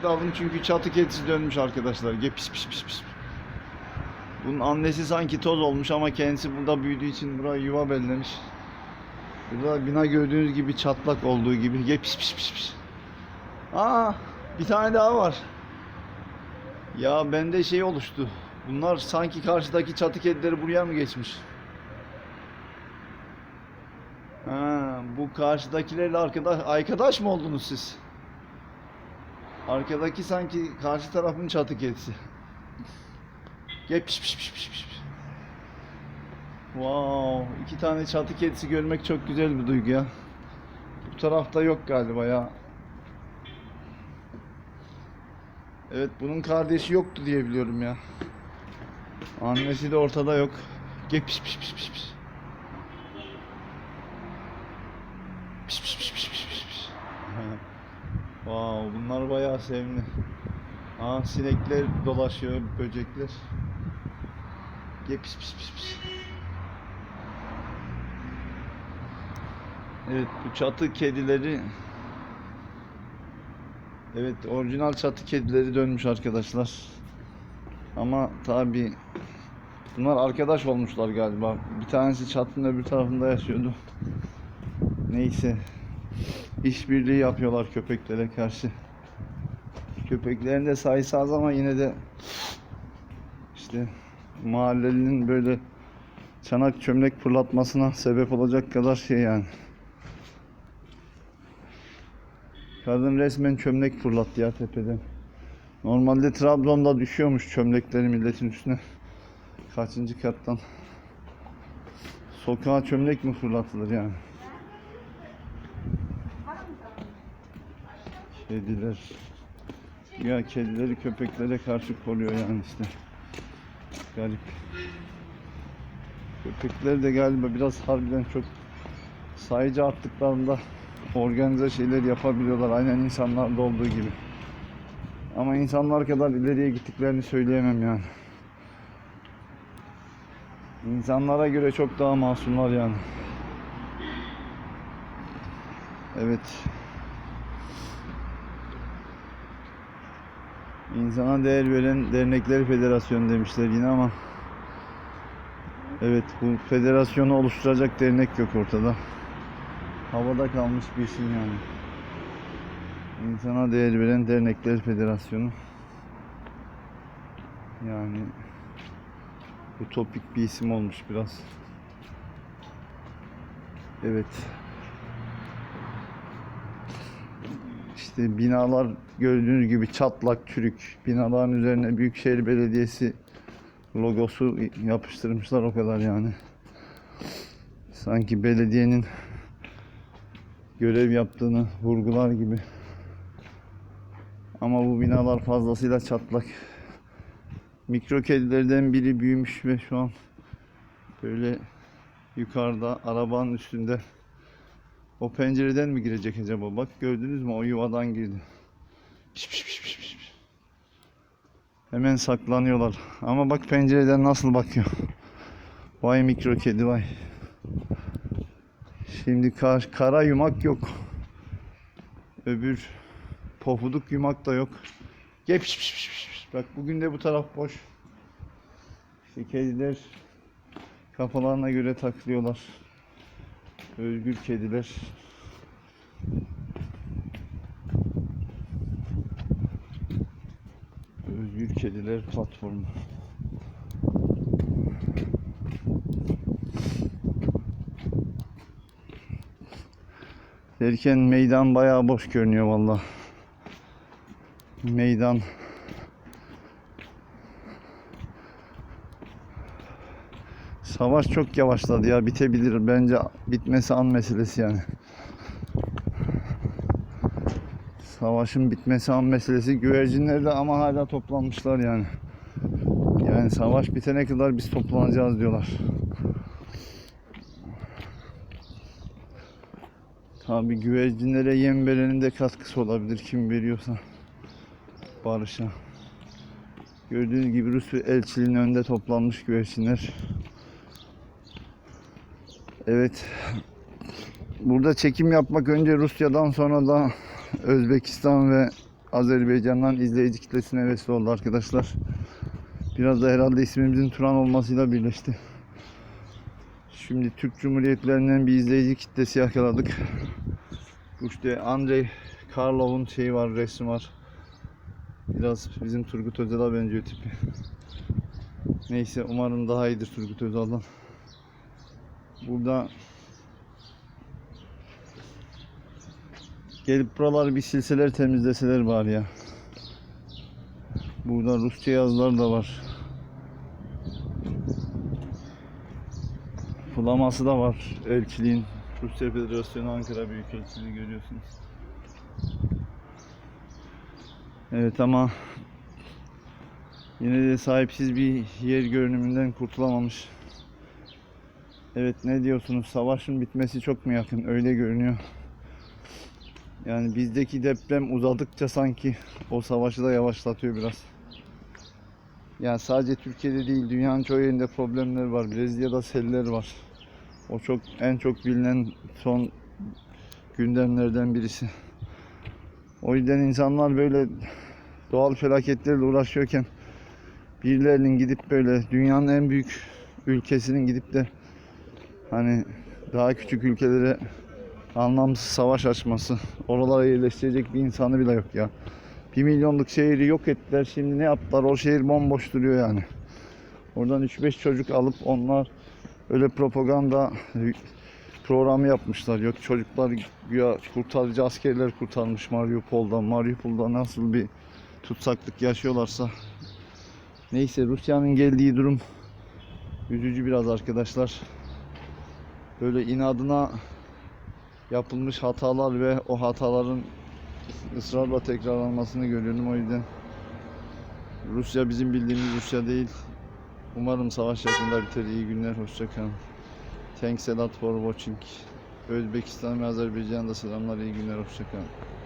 dikkatli alın çünkü çatı kedisi dönmüş arkadaşlar. Ge pis pis pis pis. Bunun annesi sanki toz olmuş ama kendisi burada büyüdüğü için burayı yuva bellemiş. Burada bina gördüğünüz gibi çatlak olduğu gibi. Ge pis pis pis pis. Aa, bir tane daha var. Ya bende şey oluştu. Bunlar sanki karşıdaki çatı kedileri buraya mı geçmiş? Ha, bu karşıdakilerle arkadaş arkadaş mı oldunuz siz? Arkadaki sanki karşı tarafın çatı kedisi. Gel piş piş piş piş piş. Wow, iki tane çatı kedisi görmek çok güzel bir duygu ya. Bu tarafta yok galiba ya. Evet bunun kardeşi yoktu diye biliyorum ya. Annesi de ortada yok. Gel piş piş. Piş piş piş piş piş piş piş. Wow bunlar bayağı sevimli. Aa sinekler dolaşıyor, böcekler. Gel piş piş piş piş. Evet bu çatı kedileri Evet orijinal çatı kedileri dönmüş arkadaşlar. Ama tabi bunlar arkadaş olmuşlar galiba. Bir tanesi çatının öbür tarafında yaşıyordu. Neyse. İşbirliği yapıyorlar köpeklere karşı. Köpeklerin de sayısı az ama yine de işte mahallelinin böyle çanak çömlek fırlatmasına sebep olacak kadar şey yani. Kadın resmen çömlek fırlattı ya tepeden. Normalde Trabzon'da düşüyormuş çömlekleri milletin üstüne. Kaçıncı kattan. Sokağa çömlek mi fırlatılır yani? Kediler. Ya kedileri köpeklere karşı koruyor yani işte. Garip. Köpekler de galiba biraz harbiden çok sayıcı arttıklarında organize şeyler yapabiliyorlar aynen insanlarda olduğu gibi. Ama insanlar kadar ileriye gittiklerini söyleyemem yani. İnsanlara göre çok daha masumlar yani. Evet. İnsana değer veren dernekler federasyonu demişler yine ama Evet bu federasyonu oluşturacak dernek yok ortada. Havada kalmış bir şey yani. İnsana değer veren dernekler federasyonu. Yani utopik bir isim olmuş biraz. Evet. İşte binalar gördüğünüz gibi çatlak çürük. Binaların üzerine Büyükşehir Belediyesi logosu yapıştırmışlar o kadar yani. Sanki belediyenin görev yaptığını vurgular gibi. Ama bu binalar fazlasıyla çatlak. Mikro kedilerden biri büyümüş ve şu an böyle yukarıda arabanın üstünde o pencereden mi girecek acaba? Bak gördünüz mü? O yuvadan girdi. Piş piş piş piş piş. Hemen saklanıyorlar. Ama bak pencereden nasıl bakıyor. Vay mikro kedi vay. Şimdi kar, kara yumak yok. Öbür pofuduk yumak da yok. Gel piş piş piş. piş. Bak bugün de bu taraf boş. İşte kediler kafalarına göre takılıyorlar. Özgür kediler. Özgür Kediler Platformu. Derken meydan bayağı boş görünüyor valla. Meydan Savaş çok yavaşladı ya bitebilir bence bitmesi an meselesi yani. Savaşın bitmesi an meselesi güvercinler de ama hala toplanmışlar yani. Yani savaş bitene kadar biz toplanacağız diyorlar. Tabi güvercinlere yem verenin de katkısı olabilir kim veriyorsa barışa. Gördüğünüz gibi Rus elçiliğinin önünde toplanmış güvercinler. Evet. Burada çekim yapmak önce Rusya'dan sonra da Özbekistan ve Azerbaycan'dan izleyici kitlesine vesile oldu arkadaşlar. Biraz da herhalde ismimizin Turan olmasıyla birleşti. Şimdi Türk Cumhuriyetlerinden bir izleyici kitlesi yakaladık. İşte Andrei Karlov'un şeyi var, resmi var. Biraz bizim Turgut Özal'a benziyor tipi. Neyse umarım daha iyidir Turgut Özal'dan. Burada gelip buraları bir silseler temizleseler bari ya. Burada Rusça yazılar da var. Flaması da var elçiliğin. Rusya Federasyonu Ankara Büyükelçiliği görüyorsunuz. Evet ama yine de sahipsiz bir yer görünümünden kurtulamamış. Evet ne diyorsunuz? Savaşın bitmesi çok mu yakın? Öyle görünüyor. Yani bizdeki deprem uzadıkça sanki o savaşı da yavaşlatıyor biraz. Yani sadece Türkiye'de değil dünyanın çoğu yerinde problemler var. Brezilya'da seller var. O çok en çok bilinen son gündemlerden birisi. O yüzden insanlar böyle doğal felaketlerle uğraşıyorken birilerinin gidip böyle dünyanın en büyük ülkesinin gidip de hani daha küçük ülkelere anlamsız savaş açması, oralara yerleştirecek bir insanı bile yok ya. Bir milyonluk şehri yok ettiler. Şimdi ne yaptılar? O şehir bomboş duruyor yani. Oradan 3-5 çocuk alıp onlar öyle propaganda programı yapmışlar. Yok çocuklar ya kurtarıcı askerler kurtarmış Mariupol'da. Mariupol'da nasıl bir tutsaklık yaşıyorlarsa. Neyse Rusya'nın geldiği durum üzücü biraz arkadaşlar. Böyle inadına yapılmış hatalar ve o hataların ısrarla tekrarlanmasını görüyorum. O yüzden Rusya bizim bildiğimiz Rusya değil. Umarım savaş yakında biter. İyi günler. Hoşçakalın. Thanks a lot for watching. Özbekistan ve Azerbaycan'da selamlar. iyi günler. Hoşçakalın.